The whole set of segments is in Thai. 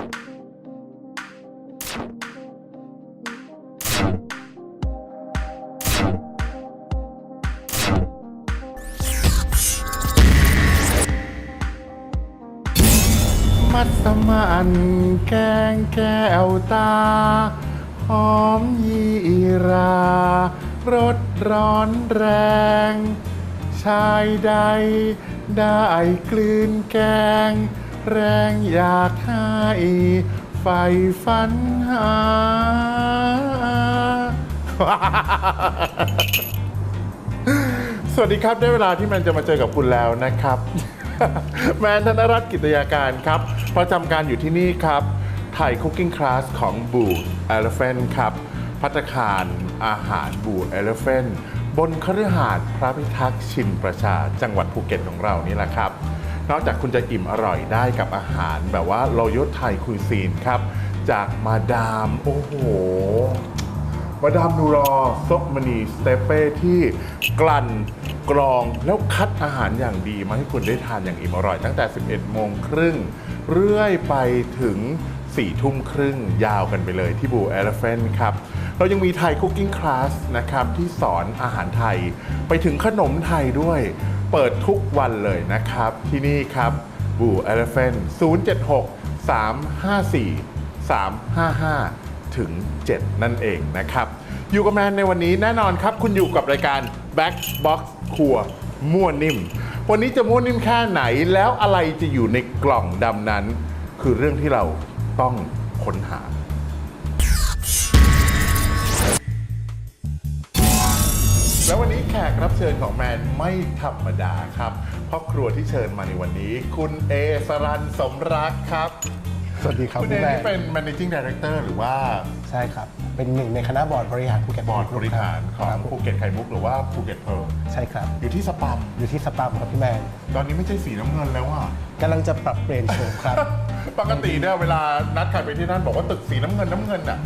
มัสมันแกงแก้วตา หอมยีรา รสร้อนแรง ชายใด ได้กลืนแกง แรงอยากให้ไฟฟันหา สวัสดีครับได้เวลาที่มันจะมาเจอกับคุณแล้วนะครับ แมนธนรัตน์กิตยาการครับ ประจำการอยู่ที่นี่ครับไทยคุกกิ้งคลาสของบูเอลเฟนครับพัตตาคารอาหารบูเอลเฟนบนคฤหาสน์พระพิทักษ์ชินประชาจังหวัดภูเก็ตของเรานี่แหละครับ นอกจากคุณจะอิ่มอร่อยได้กับอาหารแบบว่าโรยไทยคุยซีนครับ จากมาดาม โอ้โห มาดามนูรอซกมณีสเตเป้ที่กลั่นกรองแล้วคัดอาหารอย่างดีมาให้คุณได้ทานอย่างอิ่มอร่อย ตั้งแต่ 11 โมงครึ่งเรื่อยไปถึง4ทุ่มครึ่งยาวกันไปเลยที่บูเอลเฟนครับ เรายังมีไทยคุกกิ้งคลาสนะครับ ที่สอนอาหารไทยไปถึงขนมไทยด้วย เปิดทุกวันเลยนะครับ ที่นี่ครับบูเอลเฟน076 354 355 ถึง 7 นั่นเองนะครับ อยู่กับแมนในวันนี้แน่นอนครับ คุณอยู่กับรายการ Back Box ครัวมั่วนิ่ม วันนี้จะมั่วนิ่มแค่ไหนแล้วอะไรจะอยู่ในกล่องดำนั้น คือเรื่องที่เราต้องค้นหา และววันนี้แขกรับเชิญของแมนไม่ธรรมดาครับ เพราะครัวที่เชิญมาในวันนี้ คุณเอสรันสมรักครับ สวัสดีครับคุณเอพี่แม่นี่เป็น managing director หรือว่าใช่ครับ เป็นหนึ่งในคณะบอร์ดบริหารภูเก็ตบอร์ดบริหารของครับภูเก็ตไข่มุกหรือว่าภูเก็ตเพร์ลใช่ครับ อยู่ที่สปัมอยู่ที่สปัมครับพี่แมนตอนนี้ไม่ใช่สีน้ำเงินแล้วอะกำลังจะปรับเปลี่ยนโฉมครับ ปกติเนี่ยเวลานัดใครไปที่นั่นบอกว่าตึกสีน้ำเงินน้ำเงินอะ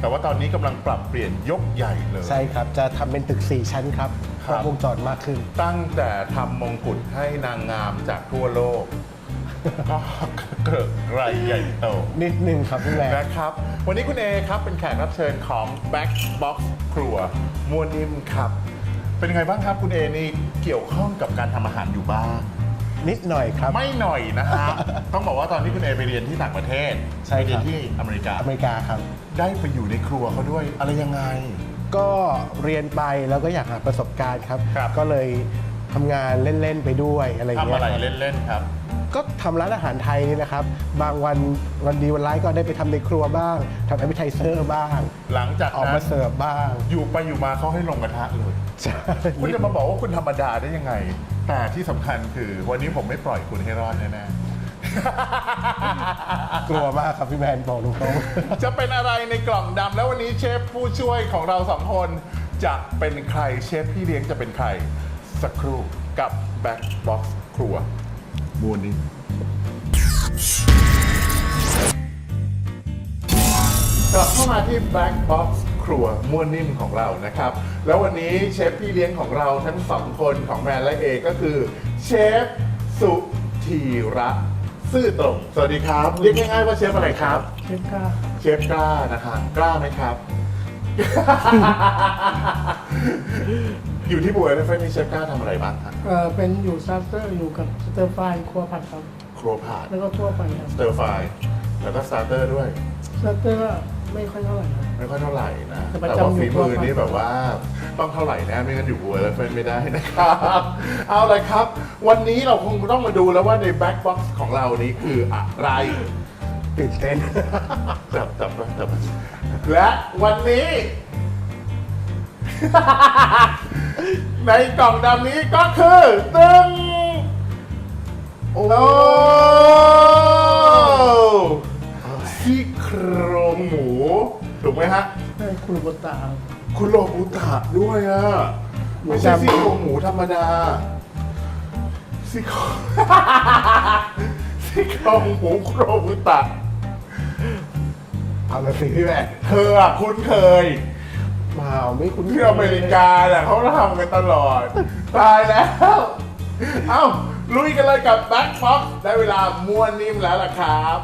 แต่ว่าตอนนี้กำลังปรับเปลี่ยนยกใหญ่เลย ใช่ครับ จะทำเป็นตึก 4 ชั้นครับคครัรบบวงจรมากขึ้น ตั้งแต่ทำมงกุฎให้นางงามจากทั่วโลก ก็เกิดไรใหญ่โตนิดนึงครับพี่แมนนะครับ วันนี้คุณเอครับเป็นแขกรับเชิญของ Back Box ครัวมัวนิ่มครับ เป็นยังไงบ้างครับคุณเอนี่เกี่ยวข้องกับการทำอาหารอยู่บ้าง นิดหน่อยครับ ไม่หน่อยนะฮะ ต้องบอกว่าตอนที่คุณเอไปเรียนที่ต่างประเทศใช่ไปครับเรียนที่อเมริกา อเมริกาครับ ได้ไปอยู่ในครัวเขาด้วยอะไรยังไง ก็เรียนไปแล้วก็อยากหาประสบการณ์ครับ ครับ ก็เลยทำงานเล่น ๆ ไปด้วยอะไรอย่างทำเงี้อะไรยครับ เล่น ๆ ครับ ก็ทำร้านอาหารไทยนี่นะครับ บางวันวันดีวันร้ายก็ได้ไปทำในครัวบ้างทำแอปเปิลไทเซอร์บ้าง หลังจากออกนั้มานเสิร์ฟบ้าง อยู่ไปอยู่มาเขาให้ลงกระทะเลยใช่คุณจะมาบอกว่าคุณธรรมดาได้ยังไง แต่ที่สำคัญคือวันนี้ผมไม่ปล่อยคุณให้รอดแน่ๆกลัวมากครับพี่แมนบอกตรงจะเป็นอะไรในกล่องดำแล้ววันนี้เชฟผู้ช่วยของเราสองคน จะเป็นใครเชฟพี่เลี้ยงจะเป็นใคร สักครู่กับ Back Box ครัว มูนิกลับเข้ามาที่ Back Box ครัวม่วนนิ่มของเรานะครับ แล้ววันนี้เชฟพี่เลี้ยงของเราทั้งสองคนของแมนและเอก็คือเชฟสุธีระซื่อตรง สวัสดีครับ เรียกง่ายๆว่าเชฟอะไรครับ เชฟก้าเชฟกล้านะคะกล้าไหมครับ อยู่ที่บัวเอลเฟนนี่เชฟกล้าทำอะไรบ้างครับเอ่อเป็นอยู่ซาสเตอร์อยู่กับสเตอร์ไฟร์ครัวผัดครับ ครัวผัดแล้วก็ทั่วไปครับสเตอร์ไฟแล้วก็สตาร์เตอร์ด้วยสเตอร์ไม่ค่อยเท่าไหร่ครับ ไม่ค่อยเท่าไหร่นะ แต่ประแต่จำว่าอยู่ฝีมือทั่วไปนี่แบบว่าต้องเท่าไหร่แน่ไม่งั้นอยู่บัวเอลเฟนไม่ได้นะครับ เอาเลยครับ วันนี้เราคงต้องมาดูแล้วว่าในแบ็คบ็อกซ์ของเรานี้คืออะไรๆตื่นเต้น จับจับจับและวันนี้ ในกล่องดำนี้ก็คือตึงโอ้ซี่โครงหมู ถูกไหมฮะให้คุณบุตตาคุณโลบุตะด้วยอะไม่ใช่ซี่โครงหมูธรรมดาซี่โครงซี่โครงหมูโครบุตะเอาละสิพี่แมนเธออะคุ้นเคย มาไม่คุ้นที่อเมริกาแหละเขาทำกันตลอด ตายแล้ว เอ้า ลุยกันเลยกับแบ็คพ็อกได้เวลาม้วนนิ่มแล้วล่ะครับ